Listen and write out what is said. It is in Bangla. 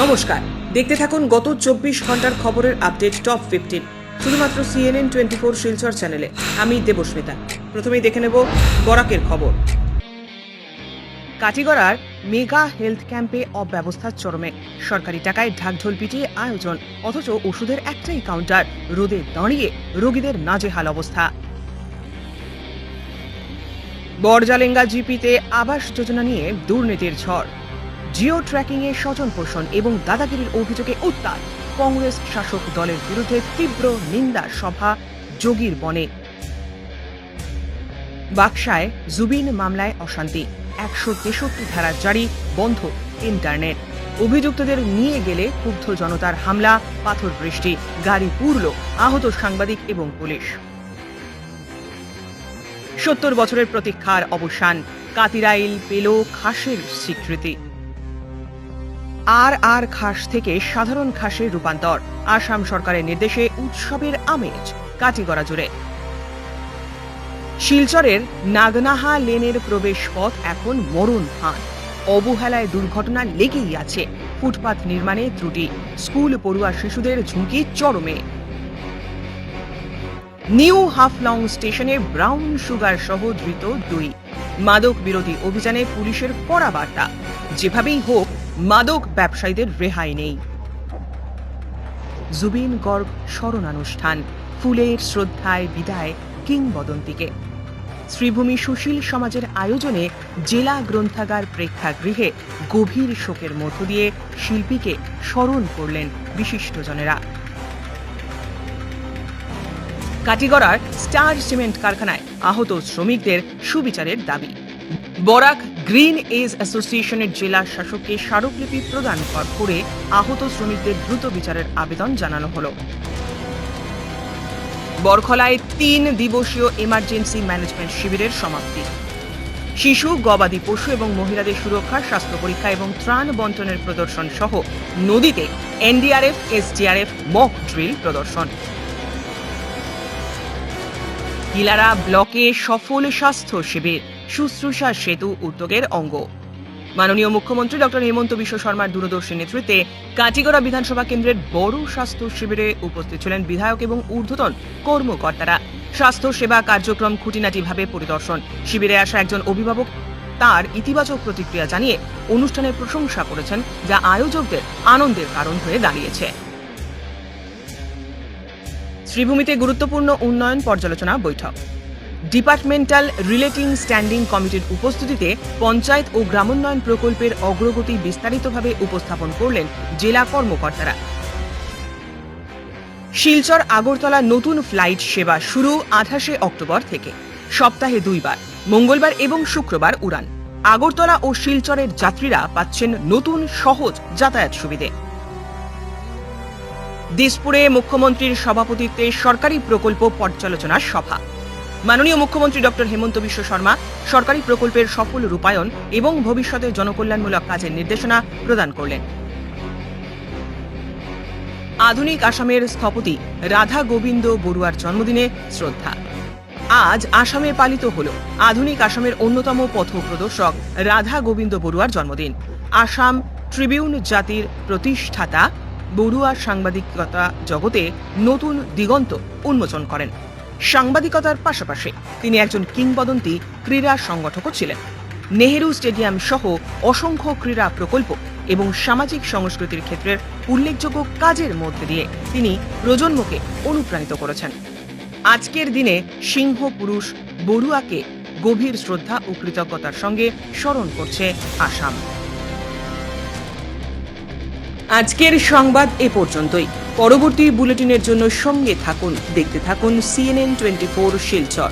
নমস্কার। দেখতে থাকুন গত চব্বিশ ঘণ্টার খবরের আপডেট টপ ফিফটিন শুধুমাত্র সিএনএন টোয়েন্টি ফোর শিলচর চ্যানেলে আমি দেবস্মিতা। প্রথমেই দেখে নেব বরাকের খবর। কাটিগড়ার মেগা হেলথ ক্যাম্পে অব্যবস্থা চরমে। সরকারি টাকায় ঢাকঢোল পিটিয়ে আয়োজন, অথচ ওষুধের একটাই কাউন্টার রোদে দাঁড়িয়ে রোগীদের নাজেহাল অবস্থা। বরজালেঙ্গা জিপিতে আবাস যোজনা নিয়ে দুর্নীতির ঝড়। জিও ট্র্যাকিংয়ে স্বজন পোষণ এবং দাদাগিরির অভিযোগে উত্তাল। কংগ্রেস শাসক দলের বিরুদ্ধে তীব্র নিন্দা সভা যোগীর বনে। বাক্সায় জুবিন মামলায় অশান্তি। একশো তেষট্টি ধারা জারি, বন্ধ ইন্টারনেট। অভিযুক্তদের নিয়ে গেলে ক্ষুব্ধ জনতার হামলা, পাথর বৃষ্টি, গাড়ি পুরল আহত সাংবাদিক এবং পুলিশ। সত্তর বছরের প্রতীক্ষার অবসান। কাতিরাইল পেল খাসের স্বীকৃতি। আর আর খাস থেকে সাধারণ খাসের রূপান্তর। আসাম সরকারের নির্দেশে উৎসবের আমেজ কাটিগড়া জুড়ে। শিলচরের নাগনাহা লেনের প্রবেশ পথ এখন মরণ ফাঁদ। অবহেলায় দুর্ঘটনা লেগেই আছে। ফুটপাত নির্মাণে ত্রুটি, স্কুল পড়ুয়া শিশুদের ঝুঁকি চরমে। নিউ হাফলং স্টেশনে ব্রাউন সুগার সহ ধৃত দুই। মাদক বিরোধী অভিযানে পুলিশের কড়া বার্তা। যেভাবেই হোক মাদক ব্যবসায়ীদের রেহাই নেই। জুবিন গর্গ স্মরণানুষ্ঠান, ফুলের শ্রদ্ধায় বিদায় কিংবদন্তিকে। শ্রীভূমি সুশীল সমাজের আয়োজনে জেলা গ্রন্থাগার প্রেক্ষাগৃহে গভীর শোকের মধ্য দিয়ে শিল্পীকে স্মরণ করলেন বিশিষ্টজনেরা। কাটিগড়ার স্টার সিমেন্ট কারখানায় আহত শ্রমিকদের সুবিচারের দাবি। বরাক গ্রিন এজ অ্যাসোসিয়েশনের জেলা শাসককে স্মারকলিপি প্রদান করে আহত শ্রমিকদের দ্রুত বিচারের আবেদন জানানো হলো। বরখলায় তিন দিবসীয় এমার্জেন্সি ম্যানেজমেন্ট শিবিরের সমাপ্তি। শিশু, গবাদি পশু এবং মহিলাদের সুরক্ষা, স্বাস্থ্য পরীক্ষা এবং ত্রাণ বন্টনের প্রদর্শন সহ নদীতে এনডিআরএফ, এসডিআরএফ, মক ড্রিল প্রদর্শন। কিলারা ব্লকে সফল স্বাস্থ্য শিবির। শুশ্রূষা সেতু উদ্যোগের অঙ্গ। মাননীয় মুখ্যমন্ত্রী ডক্টর হেমন্ত বিশ্ব শর্মার দূরদর্শী নেতৃত্বে কাটিগড়া বিধানসভা কেন্দ্রের বড় স্বাস্থ্য শিবিরে উপস্থিত ছিলেন বিধায়ক এবং ঊর্ধ্বতন কর্মকর্তারা। স্বাস্থ্য সেবা কার্যক্রম খুঁটিনাটিভাবে পরিদর্শন। শিবিরে আসা একজন অভিভাবক তার ইতিবাচক প্রতিক্রিয়া জানিয়ে অনুষ্ঠানের প্রশংসা করেছেন, যা আয়োজকদের আনন্দের কারণ হয়ে দাঁড়িয়েছে। শ্রীভূমিতে গুরুত্বপূর্ণ উন্নয়ন পর্যালোচনা বৈঠক। ডিপার্টমেন্টাল রিলেটিং স্ট্যান্ডিং কমিটির উপস্থিতিতে পঞ্চায়েত ও গ্রামোন্নয়ন প্রকল্পের অগ্রগতি বিস্তারিতভাবে উপস্থাপন করলেন জেলা কর্মকর্তারা। শিলচর আগরতলা নতুন ফ্লাইট সেবা শুরু আঠাশে অক্টোবর থেকে, সপ্তাহে দুইবার, মঙ্গলবার এবং শুক্রবার উড়ান। আগরতলা ও শিলচরের যাত্রীরা পাচ্ছেন নতুন সহজ যাতায়াত সুবিধে। দিসপুরে মুখ্যমন্ত্রীর সভাপতিত্বে সরকারি প্রকল্প পর্যালোচনা সভা। মাননীয় মুখ্যমন্ত্রী ডক্টর হেমন্ত বিশ্ব শর্মা সরকারি প্রকল্পের সফল রূপায়ণ এবং ভবিষ্যতে জনকল্যাণমূলক কাজের নির্দেশনা প্রদান করলেন। আধুনিক আসামের স্থপতি রাধা গোবিন্দ বড়ুয়ার জন্মদিনে শ্রদ্ধা। আজ আসামে পালিত হল আধুনিক আসামের অন্যতম পথ প্রদর্শক রাধা গোবিন্দ বড়ুয়ার জন্মদিন। আসাম ট্রিবিউন জাতির প্রতিষ্ঠাতা বড়ুয়া সাংবাদিকতা জগতে নতুন দিগন্ত উন্মোচন করেন। সাংবাদিকতার পাশাপাশি তিনি একজন কিংবদন্তি ক্রীড়া সংগঠকও ছিলেন। নেহেরু স্টেডিয়াম সহ অসংখ্য ক্রীড়া প্রকল্প এবং সামাজিক সংস্কৃতির ক্ষেত্রের উল্লেখযোগ্য কাজের মধ্যে দিয়ে তিনি প্রজন্মকে অনুপ্রাণিত করেছেন। আজকের দিনে সিংহ পুরুষ বড়ুয়াকে গভীর শ্রদ্ধা ও কৃতজ্ঞতার সঙ্গে স্মরণ করছে আসাম। আজকের সংবাদ এ পর্যন্তই। পরবর্তী বুলেটিনের জন্য সঙ্গে থাকুন, দেখতে থাকুন সিএনএন টোয়েন্টি ফোর শিলচর।